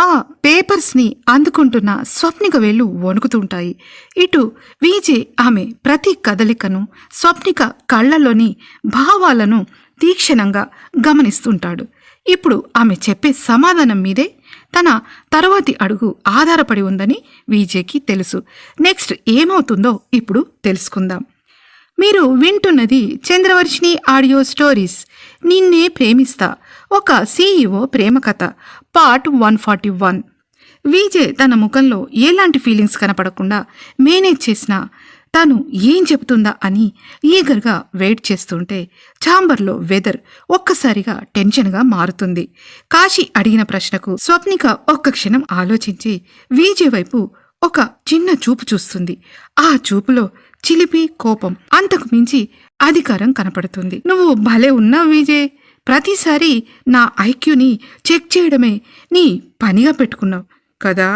ఆ పేపర్స్ని అందుకుంటున్న స్వప్నిక వేళ్ళు వణుకుతుంటాయి. ఇటు వీజే ఆమె ప్రతి కదలికను స్వప్నిక కళ్ళలోని భావాలను తీక్షణంగా గమనిస్తుంటాడు. ఇప్పుడు ఆమె చెప్పే సమాధానం మీదే తన తర్వాతి అడుగు ఆధారపడి ఉందని వీజేకి తెలుసు. నెక్స్ట్ ఏమవుతుందో ఇప్పుడు తెలుసుకుందాం. మీరు వింటున్నది చంద్రవర్షిని ఆడియో స్టోరీస్. నిన్నే ప్రేమిస్తా. ఒక సీఈఓ ప్రేమ కథ part one forty one. VJ తన ముఖంలో ఎలాంటి ఫీలింగ్స్ కనపడకుండా మేనేజ్ చేసిన తను ఏం చెబుతుందా అని ఈగర్గా వెయిట్ చేస్తుంటే ఛాంబర్లో వెదర్ ఒక్కసారిగా టెన్షన్గా మారుతుంది. కాశీ అడిగిన ప్రశ్నకు స్వప్నిక ఒక్క క్షణం ఆలోచించి విజే వైపు ఒక చిన్న చూపు చూస్తుంది. ఆ చూపులో చిలిపి కోపం అంతకు మించి అధికారం కనపడుతుంది. నువ్వు భలే ఉన్నావు విజయ్. ప్రతిసారి నా ఐక్యూని చెక్ చేయడమే నీ పనిగా పెట్టుకున్నావు కదా?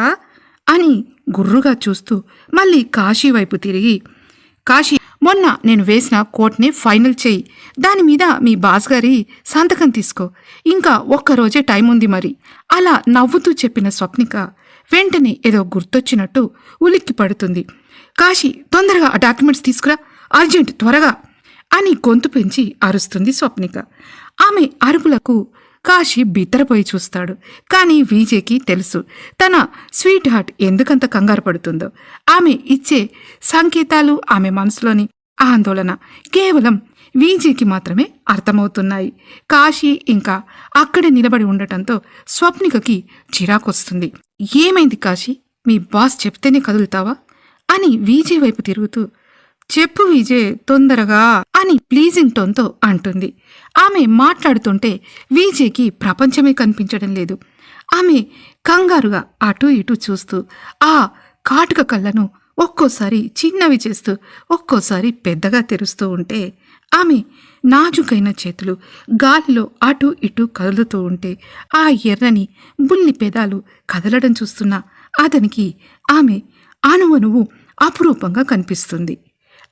అని గుర్రుగా చూస్తూ మళ్ళీ కాశీ వైపు తిరిగి కాశీ మొన్న నేను వేసిన కోట్ని ఫైనల్ చేయి దాని మీద మీ బాస్ గారి సంతకం తీసుకో ఇంకా ఒక్కరోజే టైం ఉంది మరి అలా నవ్వుతూ చెప్పిన స్వప్నిక వెంటనే ఏదో గుర్తొచ్చినట్టు ఉలిక్కి పడుతుంది. కాశీ తొందరగా ఆ డాక్యుమెంట్స్ తీసుకురా అర్జెంట్ త్వరగా అని గొంతు పెంచి అరుస్తుంది స్వప్నిక. ఆమె అరుపులకు కాశీ బిత్తరపోయి చూస్తాడు. కానీ విజయ్కి తెలుసు తన స్వీట్ హార్ట్ ఎందుకంత కంగారు పడుతుందో. ఆమె ఇచ్చే సంకేతాలు ఆమె మనసులోని ఆందోళన కేవలం విజయ్కి మాత్రమే అర్థమవుతున్నాయి. కాశీ ఇంకా అక్కడే నిలబడి ఉండటంతో స్వప్నికకి చిరాకొస్తుంది. ఏమైంది కాశీ? మీ బాస్ చెప్తేనే కదులుతావా? అని విజయ్ వైపు తిరుగుతూ చెప్పు విజయ్ తొందరగా అని ప్లీజింగ్ టోన్తో అంటుంది. ఆమె మాట్లాడుతుంటే విజయ్కి ప్రపంచమే కనిపించడం లేదు. ఆమె కంగారుగా అటు ఇటు చూస్తూ ఆ కాటుక కళ్ళను ఒక్కోసారి చిన్నవి చేస్తూ ఒక్కోసారి పెద్దగా తెరుస్తూ ఉంటే ఆమె నాజుకైన చేతులు గాలిలో అటు ఇటు కదులుతూ ఉంటే ఆ ఎర్రని బుల్లి పెదాలు కదలడం చూస్తున్న అతనికి ఆమె అణువణువు అపురూపంగా కనిపిస్తుంది.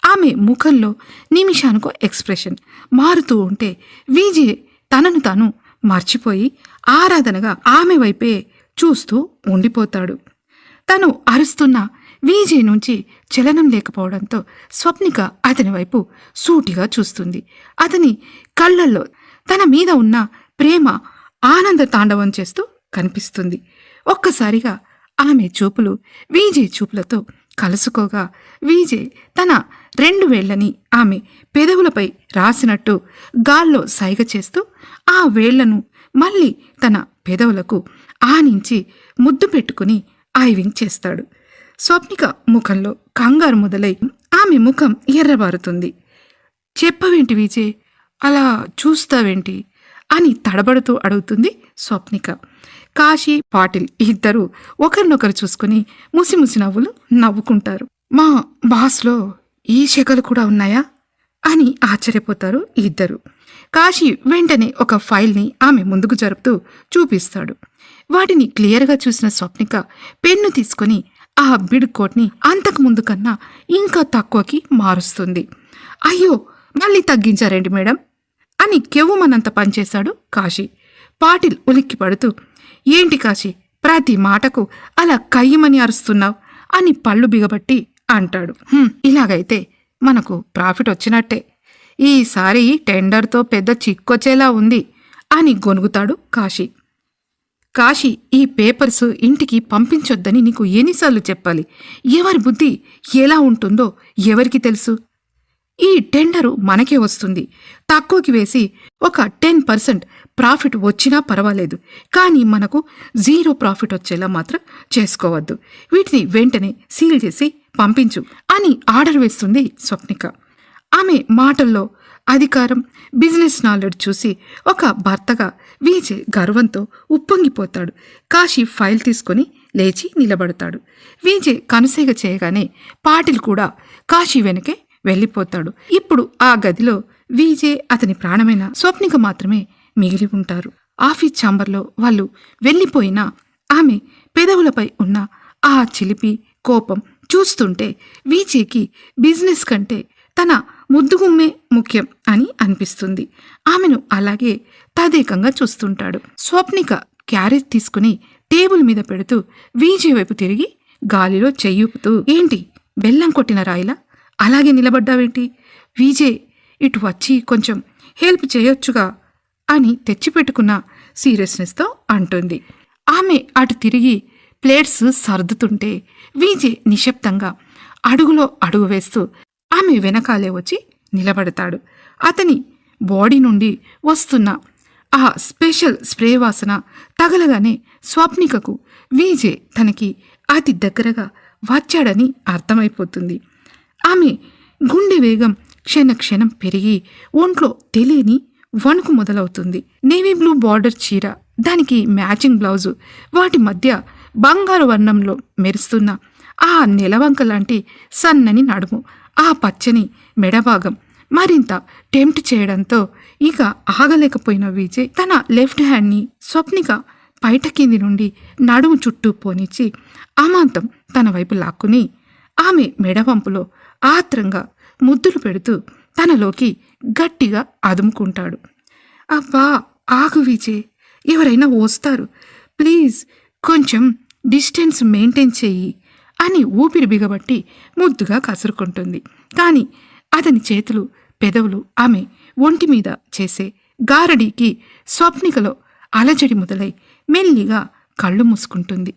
ఆమె ముఖంలో నిమిషానికో ఎక్స్ప్రెషన్ మారుతూ ఉంటే విజే తనను తాను మర్చిపోయి ఆరాధనగా ఆమె వైపే చూస్తూ ఉండిపోతాడు. తను అరుస్తున్న విజయ్ నుంచి చలనం లేకపోవడంతో స్వప్నిక అతని వైపు సూటిగా చూస్తుంది. అతని కళ్ళల్లో తన మీద ఉన్న ప్రేమ ఆనంద తాండవం చేస్తూ కనిపిస్తుంది. ఒక్కసారిగా ఆమె చూపులు విజయ్ చూపులతో కలుసుకోగా విజయ్ తన రెండు వేళ్ళని ఆమె పెదవులపై రాసినట్టు గాల్లో సైగ చేస్తూ ఆ వేళ్ళను మళ్ళీ తన పెదవులకు ఆనించి ముద్దు పెట్టుకుని ఐవింగ్ చేస్తాడు. స్వప్నిక ముఖంలో కంగారు మొదలై ఆమె ముఖం ఎర్రబారుతుంది. చెప్పవేంటి విజయ్ అలా చూస్తావేంటి? అని తడబడుతూ అడుగుతుంది స్వప్నిక. కాశీ పాటిల్ ఇద్దరు ఒకరినొకరు చూసుకుని ముసిముసి నవ్వులు నవ్వుకుంటారు. మా బాస్లో ఈ శకలు కూడా ఉన్నాయా? అని ఆశ్చర్యపోతారు ఇద్దరు. కాశీ వెంటనే ఒక ఫైల్ని ఆమె ముందుకు జరుపుతూ చూపిస్తాడు. వాటిని క్లియర్గా చూసిన స్వప్నిక పెన్ను తీసుకొని ఆ బిడ్ కోట్ని అంతకు ముందు కన్నా ఇంకా తక్కువకి మారుస్తుంది. అయ్యో! మళ్ళీ తగ్గించారండి మేడం? అని కెవ్వుమనంత పనిచేశాడు కాశీ. పాటిల్ ఉలిక్కి పడుతూ ఏంటి కాశీ? ప్రతి మాటకు అలా కయ్యమని అరుస్తున్నావు అని పళ్ళు బిగబట్టి అంటాడు. ఇలాగైతే మనకు ప్రాఫిట్ వచ్చినట్టే. ఈసారి టెండర్తో పెద్ద చిక్కొచ్చేలా ఉంది అని గొనుగుతాడు కాశీ. కాశీ ఈ పేపర్స్ ఇంటికి పంపించొద్దని నీకు ఎన్నిసార్లు చెప్పాలి? ఎవరి బుద్ధి ఎలా ఉంటుందో ఎవరికి తెలుసు? ఈ టెండరు మనకే వస్తుంది. తక్కువకి వేసి ఒక టెన్ పర్సెంట్ ప్రాఫిట్ వచ్చినా పర్వాలేదు. కానీ మనకు జీరో ప్రాఫిట్ వచ్చేలా మాత్రం చేసుకోవద్దు. వీటిని వెంటనే సీల్ చేసి పంపించు అని ఆర్డర్ వేస్తుంది స్వప్నిక. ఆమె మాటల్లో అధికారం బిజినెస్ నాలెడ్జ్ చూసి ఒక భర్తగా వీజే గర్వంతో ఉప్పొంగిపోతాడు. కాశీ ఫైల్ తీసుకొని లేచి నిలబడతాడు. వీజే కనుసేగ చేయగానే పాటిల్ కూడా కాశీ వెనకే వెళ్ళిపోతాడు. ఇప్పుడు ఆ గదిలో వీజే అతని ప్రాణమైన స్వప్నిక మాత్రమే మిగిలి ఉంటారు ఆఫీస్ ఛాంబర్లో వాళ్ళు వెళ్ళిపోయినా ఆమె పెదవులపై ఉన్న ఆ చిలిపి కోపం చూస్తుంటే వీజేకి బిజినెస్ కంటే తన ముద్దుగుమ్మే ముఖ్యం అని అనిపిస్తుంది. ఆమెను అలాగే తదేకంగా చూస్తుంటాడు. స్వప్నిక క్యారేజ్ తీసుకుని టేబుల్ మీద పెడుతూ వీజే వైపు తిరిగి గాలిలో చెయ్యుపుతూ ఏంటి బెల్లం కొట్టిన రాయిలా? అలాగే నిలబడ్డావేంటి? వీజే ఇటు వచ్చి కొంచెం హెల్ప్ చేయొచ్చుగా? అని తెచ్చిపెట్టుకున్న సీరియస్నెస్తో అంటుంది. ఆమె అటు తిరిగి ప్లేట్స్ సర్దుతుంటే విజయ్ నిశ్శబ్దంగా అడుగులో అడుగు వేస్తూ ఆమె వెనకాలే వచ్చి నిలబడతాడు. అతని బాడీ నుండి వస్తున్న ఆ స్పెషల్ స్ప్రే వాసన తగలగానే స్వప్నికకు విజయ్ తనకి అతి దగ్గరగా వచ్చాడని అర్థమైపోతుంది. ఆమె గుండె వేగం క్షణ క్షణం పెరిగి ఒంట్లో తెలియని వణుకు మొదలవుతుంది. నేవీ బ్లూ బార్డర్ చీర దానికి మ్యాచింగ్ బ్లౌజు వాటి మధ్య బంగారు వర్ణంలో మెరుస్తున్న ఆ నెలవంక లాంటి సన్నని నడుము ఆ పచ్చని మెడభాగం మరింత టెంప్ట్ చేయడంతో ఇక ఆగలేకపోయిన విజయ్ తన లెఫ్ట్ హ్యాండ్ని స్వప్నిక పైట కింది నుండి నడుము చుట్టూ పోనిచ్చి అమాంతం తన వైపు లాక్కుని ఆమె మెడవంపులో ఆత్రంగా ముద్దులు పెడుతూ తనలోకి గట్టిగా అదుముకుంటాడు. అబ్బా ఆగు విజయ్ ఎవరైనా వస్తారు. ప్లీజ్ కొంచెం డిస్టెన్స్ మెయింటైన్ చెయ్యి అని ఊపిరి బిగబట్టి ముద్దుగా కసురుకుంటుంది. కానీ అతని చేతులు పెదవులు ఆమె ఒంటి మీద చేసే గారడీకి స్వప్నికలో అలజడి మొదలై మెల్లిగా కళ్ళు మూసుకుంటుంది.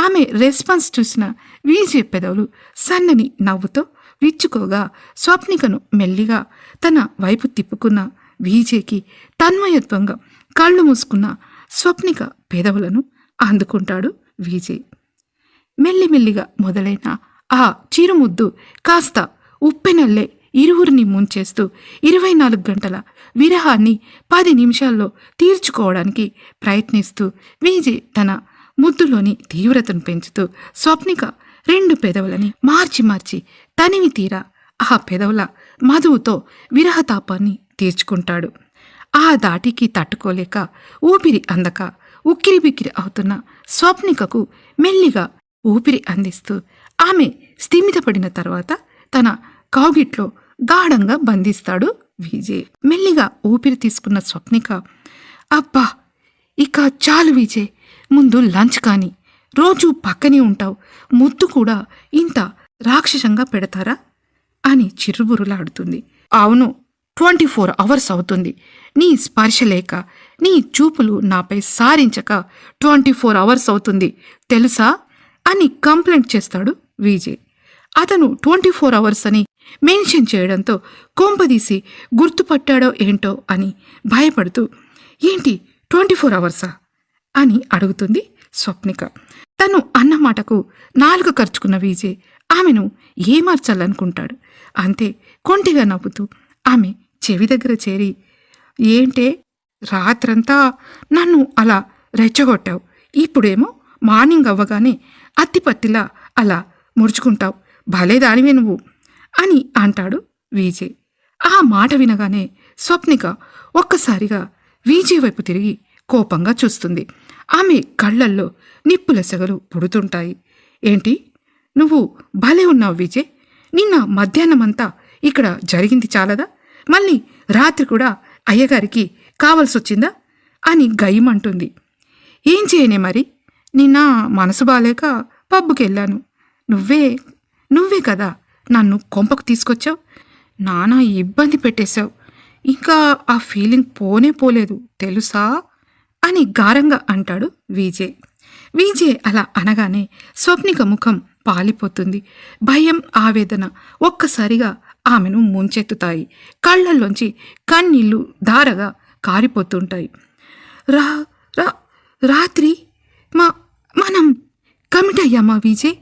ఆమె రెస్పాన్స్ చూసిన వీజే పెదవులు సన్నని నవ్వుతో విచ్చుకోగా స్వప్నికను మెల్లిగా తన వైపు తిప్పుకున్న వీజేకి తన్మయత్వంగా కళ్ళు మూసుకున్న స్వప్నిక పెదవులను అందుకుంటాడు విజయ్ మెల్లిమెల్లిగా మొదలైన ఆ చిరుముద్దు కాస్త ఉప్పెనల్లే ఇరువురిని ముంచేస్తూ ఇరవై నాలుగు గంటల విరహాన్ని పది నిమిషాల్లో తీర్చుకోవడానికి ప్రయత్నిస్తూ విజయ్ తన ముద్దులోని తీవ్రతను పెంచుతూ స్వప్నిక రెండు పెదవులని మార్చి మార్చి తనివి తీరా ఆ పెదవుల మధువుతో విరహతాపాన్ని తీర్చుకుంటాడు. ఆ దాటికి తట్టుకోలేక ఊపిరి అందక ఉక్కిరిబిక్కిరి అవుతున్న స్వప్నికకు మెల్లిగా ఊపిరి అందిస్తూ ఆమె స్థిమితపడిన తర్వాత తన కౌగిట్లో గాఢంగా బంధిస్తాడు విజయ్. మెల్లిగా ఊపిరి తీసుకున్న స్వప్నిక అబ్బా! ఇక చాలు విజయ్! ముందు లంచ్ కానీ రోజు పక్కనే ఉంటావు ముద్దు కూడా ఇంత రాక్షసంగా పెడతారా? అని చిరుబురులాడుతుంది అవును ట్వంటీ ఫోర్ అవర్స్ అవుతుంది. నీ స్పర్శ లేక నీ చూపులు నాపై సారించక ట్వంటీ ఫోర్ అవర్స్ అవుతుంది. తెలుసా? అని కంప్లైంట్ చేస్తాడు విజయ్. అతను ట్వంటీ ఫోర్ అవర్స్ అని మెన్షన్ చేయడంతో కొంపదీసి గుర్తుపట్టాడో ఏంటో అని భయపడుతూ ఏంటి ట్వంటీ ఫోర్ అవర్సా అని అడుగుతుంది స్వప్నిక. తను అన్న మాటకు నాలుగు ఖర్చుకున్న విజయ్ ఆమెను ఏమార్చాలనుకుంటాడు? అంతే కొంటిగా నవ్వుతూ ఆమె చెవి దగ్గర చేరి ఏంటే? రాత్రంతా నన్ను అలా రెచ్చగొట్టావు. ఇప్పుడేమో మార్నింగ్ అవ్వగానే అత్తిపత్తిలా అలా ముడుచుకుంటావు. భలే దానివే నువ్వు అని అంటాడు విజయ్ ఆ మాట వినగానే స్వప్నిక ఒక్కసారిగా విజయ్ వైపు తిరిగి కోపంగా చూస్తుంది. ఆమె కళ్ళల్లో నిప్పుల సెగలు పుడుతుంటాయి. ఏంటి? నువ్వు భలే ఉన్నావు విజయ్. నిన్న మధ్యాహ్నమంతా ఇక్కడ జరిగింది చాలదా? మళ్ళీ రాత్రి కూడా అయ్యగారికి కావలసొచ్చిందా? అని గయ్యమంటుంది. ఏం చేయనే మరి? నిన్న మనసు బాలేక పబ్బుకి వెళ్ళాను నువ్వే నువ్వే కదా నన్ను కొంపకు తీసుకొచ్చావు. నానా ఇబ్బంది పెట్టేశావు. ఇంకా ఆ ఫీలింగ్ పోనే పోలేదు తెలుసా? అని గారంగా అంటాడు విజయ్. విజయ్ అలా అనగానే స్వప్నిక ముఖం పాలిపోతుంది. భయం ఆవేదన ఒక్కసారిగా ఆమెను ముంచెత్తుతాయి. కళ్ళల్లోంచి కన్నీళ్ళు ధారగా కారిపోతుంటాయి. రా రా రాత్రి మా మనం కమిట్ అయ్యామా విజయ్?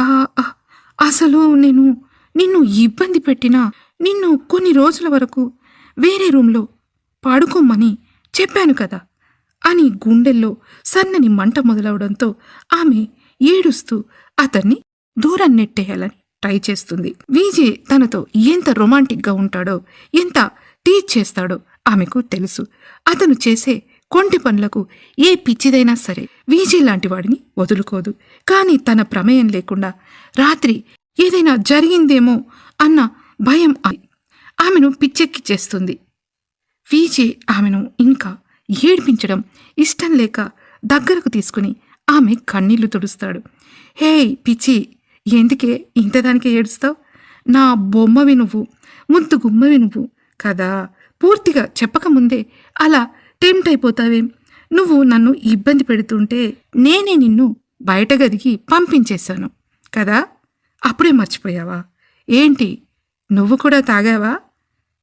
ఆ, ఆ, అసలు నేను నిన్ను ఇబ్బంది పెట్టినా నిన్ను కొన్ని రోజుల వరకు వేరే రూమ్లో పాడుకోమని చెప్పాను కదా అని గుండెల్లో సన్నని మంట మొదలవడంతో ఆమె ఏడుస్తూ అతన్ని దూరం నెట్టేయాలని ట్రై చేస్తుంది. విజయ్ తనతో ఎంత రొమాంటిక్గా ఉంటాడో ఎంత టీచ్ చేస్తాడో ఆమెకు తెలుసు. అతను చేసే కొంటి పనులకు ఏ పిచ్చిదైనా సరే విజయ్ లాంటి వాడిని వదులుకోదు. కానీ తన ప్రమేయం లేకుండా రాత్రి ఏదైనా జరిగిందేమో అన్న భయం ఆమెను పిచ్చెక్కి చేస్తుంది. విజయ్ ఆమెను ఇంకా ఏడ్పించడం ఇష్టం లేక దగ్గరకు తీసుకుని ఆమె కన్నీళ్ళు తుడుస్తాడు. హే పిచ్చి! ఎందుకే ఇంతదానికే ఏడుస్తావు? నా బొమ్మవి నువ్వు ముందు గుమ్మవి నువ్వు కదా? పూర్తిగా చెప్పకముందే అలా టెంప్ట్ అయిపోతావేం. నువ్వు నన్ను ఇబ్బంది పెడుతుంటే నేనే నిన్ను బయట గదికి పంపించేశాను కదా? అప్పుడే మర్చిపోయావా? ఏంటి? నువ్వు కూడా తాగావా?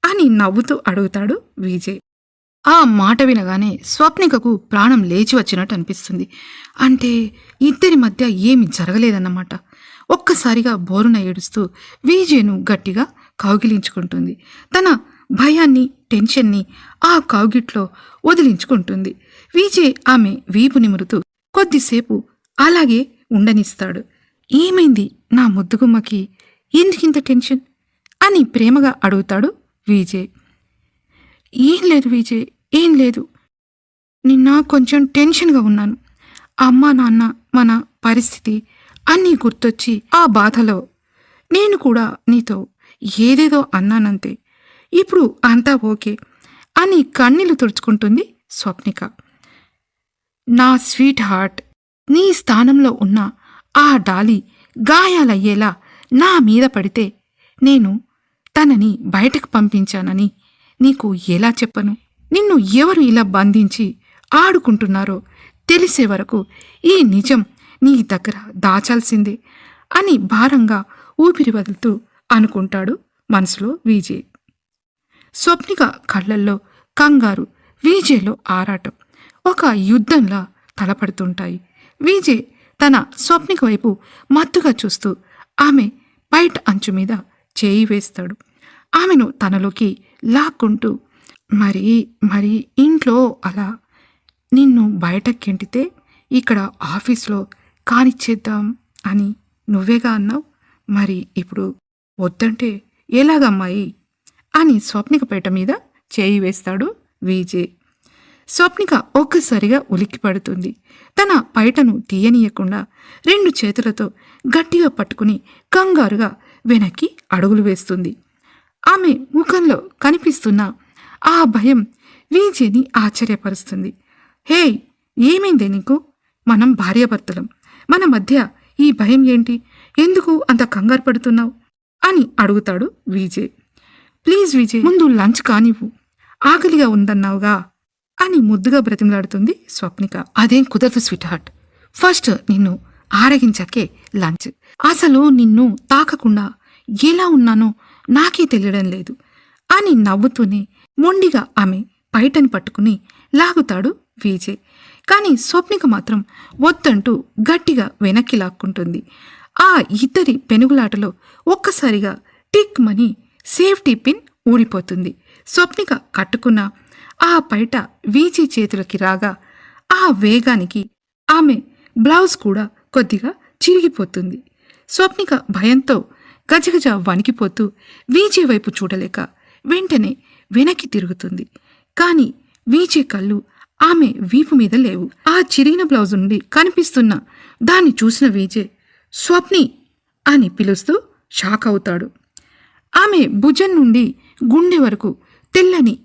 అని నవ్వుతూ అడుగుతాడు విజయ్. ఆ మాట వినగానే స్వప్నికకు ప్రాణం లేచి వచ్చినట్టు అనిపిస్తుంది. అంటే ఇద్దరి మధ్య ఏమి జరగలేదన్నమాట. ఒక్కసారిగా బోరున ఏడుస్తూ విజయను గట్టిగా కౌగిలించుకుంటుంది. తన భయాన్ని టెన్షన్ని ఆ కౌగిట్లో వదిలించుకుంటుంది. విజయ్ ఆమె వీపు నిమురుతూ కొద్దిసేపు అలాగే ఉండనిస్తాడు. ఏమైంది? నా ముద్దుగుమ్మకి ఎందుకింత టెన్షన్? అని ప్రేమగా అడుగుతాడు విజయ్. ఏం లేదు విజయ్ ఏం లేదు. నిన్న కొంచెం టెన్షన్గా ఉన్నాను. అమ్మ నాన్న మన పరిస్థితి అన్నీ గుర్తొచ్చి ఆ బాధలో. నేను కూడా నీతో ఏదేదో అన్నానంతే. ఇప్పుడు అంతా ఓకే అని కన్నీళ్ళు తుడుచుకుంటుంది స్వప్నిక. నా స్వీట్ హార్ట్ నీ స్థానంలో ఉన్న ఆ డాలి గాయాలయ్యేలా నా మీద పడితే నేను తనని బయటకు పంపించానని నీకు ఎలా చెప్పను? నిన్ను ఎవరు ఇలా బంధించి ఆడుకుంటున్నారో తెలిసే వరకు ఈ నిజం నీ దగ్గర దాచాల్సిందే అని భారంగా ఊపిరి వదులుతూ అనుకుంటాడు మనసులో విజయ్. స్వప్నిక కళ్ళల్లో కంగారు విజయ్లో ఆరాటం. ఒక యుద్ధంలా తలపడుతుంటాయి. విజయ్ తన స్వప్నిక వైపు మత్తుగా చూస్తూ ఆమె బయట అంచు మీద చేయి వేస్తాడు. ఆమెను తనలోకి లాక్కుంటూ మరి మరి ఇంట్లో అలా నిన్ను బయటకెంటితే ఇక్కడ ఆఫీస్లో కానిచ్చేద్దాం అని నువ్వేగా అన్నావు? మరి ఇప్పుడు వద్దంటే ఎలాగమ్మాయి? అని స్వప్నిక పేట మీద చేయి వేస్తాడు విజయ్. స్వప్నిక ఒక్కసారిగా ఉలిక్కి పడుతుంది. తన పైటను తీయనీయకుండా రెండు చేతులతో గట్టిగా పట్టుకుని కంగారుగా వెనక్కి అడుగులు వేస్తుంది. ఆమె ముఖంలో కనిపిస్తున్న ఆ భయం విజేని ఆశ్చర్యపరుస్తుంది. హే ఏమైందే నీకు? మనం భార్యాభర్తలం. మన మధ్య ఈ భయం ఏంటి? ఎందుకు అంత కంగారు పడుతున్నావు? అని అడుగుతాడు విజయ్ ప్లీజ్ విజయ్ ముందు లంచ్ కానివ్వు. ఆకలిగా ఉందన్నావుగా అని ముద్దుగా బ్రతిమలాడుతుంది స్వప్నిక. అదేం కుదరదు స్వీట్ హార్ట్ ఫస్ట్ నిన్ను ఆరగించాకే లంచ్. అసలు నిన్ను తాకకుండా ఎలా ఉన్నానో నాకే తెలియడం లేదు అని నవ్వుతూనే మొండిగా ఆమె పైటని పట్టుకుని లాగుతాడు విజయ్. కానీ స్వప్నిక మాత్రం వద్దంటూ గట్టిగా వెనక్కి లాక్కుంటుంది. ఆ ఇద్దరి పెనుగులాటలో ఒక్కసారిగా టిక్ మని సేఫ్టీ పిన్ ఊడిపోతుంది. స్వప్నిక కట్టుకున్న ఆ పైట వీచి చేతులకి రాగా ఆ వేగానికి ఆమె బ్లౌజ్ కూడా కొద్దిగా చిరిగిపోతుంది. స్వప్నిక భయంతో గజగజ వణికిపోతూ వీచే వైపు చూడలేక వెంటనే వెనక్కి తిరుగుతుంది. కాని వీచే కళ్ళు ఆమె వీపు మీద లేవు. ఆ చిరిగిన బ్లౌజ్ నుండి కనిపిస్తున్న దాన్ని చూసిన వీజే స్వప్ని అని పిలుస్తూ షాక్ అవుతాడు. ఆమె భుజం నుండి గుండె వరకు తెల్లని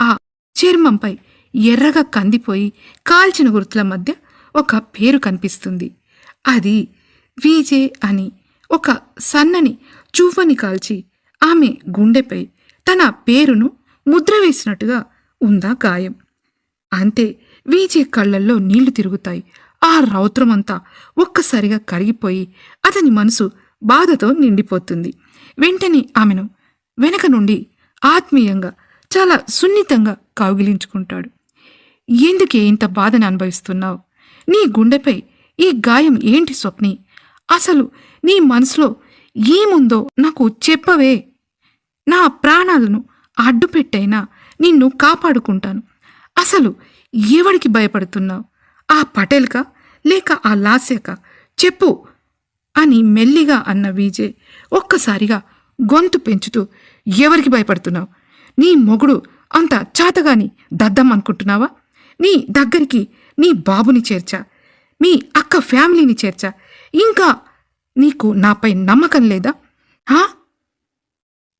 ఆ చర్మంపై ఎర్రగా కందిపోయి కాల్చిన గుర్తుల మధ్య ఒక పేరు కనిపిస్తుంది. అది వీజే అని ఒక సన్నని చూఫని కాల్చి ఆమె గుండెపై తన పేరును ముద్ర వేసినట్టుగా ఉందా గాయం. అంతే వీచే కళ్ళల్లో నీళ్ళు తిరుగుతాయి. ఆ రౌద్రమంతా ఒక్కసారిగా కరిగిపోయి అతని మనసు బాధతో నిండిపోతుంది. వెంటనే ఆమెను వెనక నుండి ఆత్మీయంగా చాలా సున్నితంగా కౌగిలించుకుంటాడు. ఎందుకే ఇంత బాధను అనుభవిస్తున్నావు? నీ గుండెపై ఈ గాయం ఏంటి స్వప్ని? అసలు నీ మనసులో ఏముందో నాకు చెప్పవే. నా ప్రాణాలను అడ్డుపెట్టైనా నిన్ను కాపాడుకుంటాను. అసలు ఎవడికి భయపడుతున్నావు? ఆ పటేల్కా? లేక ఆ లాస్యక? చెప్పు అని మెల్లిగా అన్న విజయ్ ఒక్కసారిగా గొంతు పెంచుతూ ఎవరికి భయపడుతున్నావు? నీ మొగుడు అంత చాతగాని దద్దం అనుకుంటున్నావా నీ దగ్గరికి నీ బాబుని చేర్చా? మీ అక్క ఫ్యామిలీని చేర్చా? ఇంకా నీకు నాపై నమ్మకం లేదా? హా?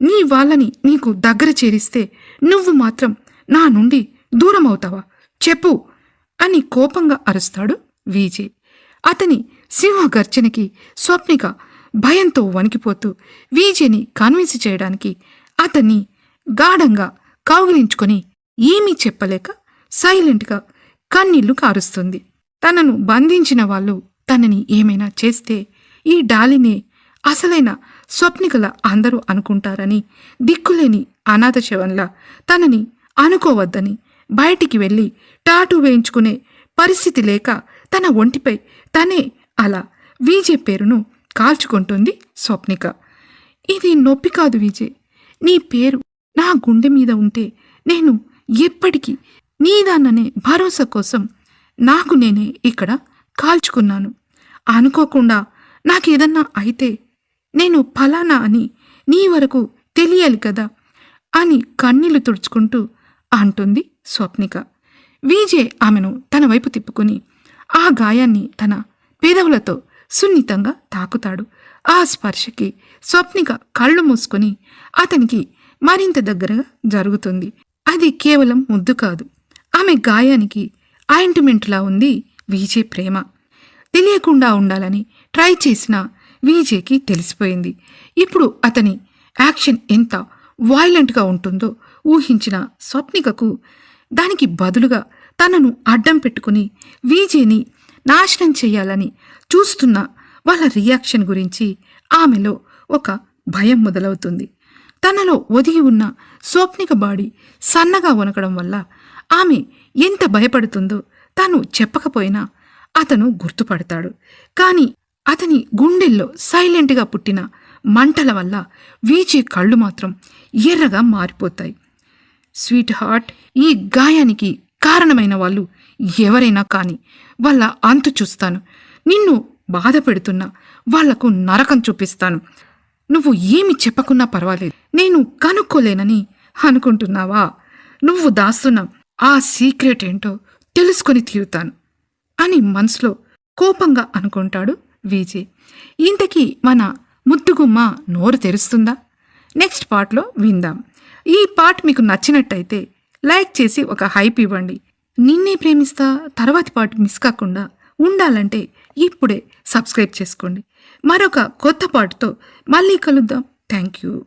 నీ వాళ్ళని నీకు దగ్గర చేరిస్తే నువ్వు మాత్రం నా నుండి దూరం అవుతావా చెప్పు అని కోపంగా అరుస్తాడు విజయ్. అతని సింహ గర్జనకి స్వప్నిక భయంతో వణికిపోతూ విజయ్ని కన్విన్స్ చేయడానికి అతన్ని గాఢంగా కౌగిలించుకొని ఏమీ చెప్పలేక సైలెంట్గా కన్నీళ్ళు కారుస్తుంది. తనను బంధించిన వాళ్ళు తనని ఏమైనా చేస్తే ఈ డాలినే అసలైన స్వప్నికల అందరూ అనుకుంటారని దిక్కులేని అనాథ శవంలా తనని అనుకోవద్దని బయటికి వెళ్ళి టాటూ వేయించుకునే పరిస్థితి లేక తన ఒంటిపై తనే అలా వీజే పేరును కాల్చుకుంటుంది స్వప్నిక. ఇది నొప్పి కాదు విజయ్ నీ పేరు నా గుండె మీద ఉంటే నేను ఎప్పటికీ నీదాన్ననే భరోసా కోసం నాకు నేనే ఇక్కడ కాల్చుకున్నాను. అనుకోకుండా నాకేదన్నా అయితే నేను ఫలానా అని నీ వరకు తెలియాలి కదా అని కన్నీళ్ళు తుడుచుకుంటూ అంటుంది స్వప్నిక. విజయ్ ఆమెను తన వైపు తిప్పుకుని ఆ గాయాన్ని తన పెదవులతో సున్నితంగా తాకుతాడు. ఆ స్పర్శకి స్వప్నిక కళ్ళు మూసుకొని అతనికి మరింత దగ్గరగా జరుగుతుంది. అది కేవలం ముద్దు కాదు. ఆమె గాయానికి ఆయింట్మెంట్లా ఉంది విజయ్ ప్రేమ. తెలియకుండా ఉండాలని ట్రై చేసిన విజయ్కి తెలిసిపోయింది. ఇప్పుడు అతని యాక్షన్ ఎంత వాయిలెంట్గా ఉంటుందో ఊహించిన స్వప్నికకు దానికి బదులుగా తనను అడ్డం పెట్టుకుని విజయ్ని నాశనం చేయాలని చూస్తున్న వాళ్ళ రియాక్షన్ గురించి ఆమెలో ఒక భయం మొదలవుతుంది. తనలో ఒదిగి ఉన్న స్వప్నిక బాడీ సన్నగా వనకడం వల్ల ఆమె ఎంత భయపడుతుందో తాను చెప్పకపోయినా అతను గుర్తుపడతాడు. కానీ అతని గుండెల్లో సైలెంట్గా పుట్టిన మంటల వల్ల వీచే కళ్ళు మాత్రం ఎర్రగా మారిపోతాయి. స్వీట్ హార్ట్ ఈ గాయానికి కారణమైన వాళ్ళు ఎవరైనా కానీ వాళ్ళ అంతు చూస్తాను. నిన్ను బాధ పెడుతున్నా వాళ్ళకు నరకం చూపిస్తాను. నువ్వు ఏమి చెప్పకున్నా పర్వాలేదు. నేను కనుక్కోలేనని అనుకుంటున్నావా? నువ్వు దాస్తున్న ఆ సీక్రెట్ ఏంటో తెలుసుకొని తీరుతాను అని మనసులో కోపంగా అనుకుంటాడు వీజీ ఇంతకీ మన ముద్దుగుమ్మ నోరు తెరుస్తుందా? నెక్స్ట్ పార్ట్లో విందాం. ఈ పార్ట్ మీకు నచ్చినట్టయితే లైక్ చేసి ఒక హైప్ ఇవ్వండి. నిన్నే ప్రేమిస్తా తర్వాతి పార్ట్ మిస్ కాకుండా ఉండాలంటే ఇప్పుడే సబ్స్క్రైబ్ చేసుకోండి. మరొక కొత్త పాటతో మళ్ళీ కలుద్దాం. Thank you.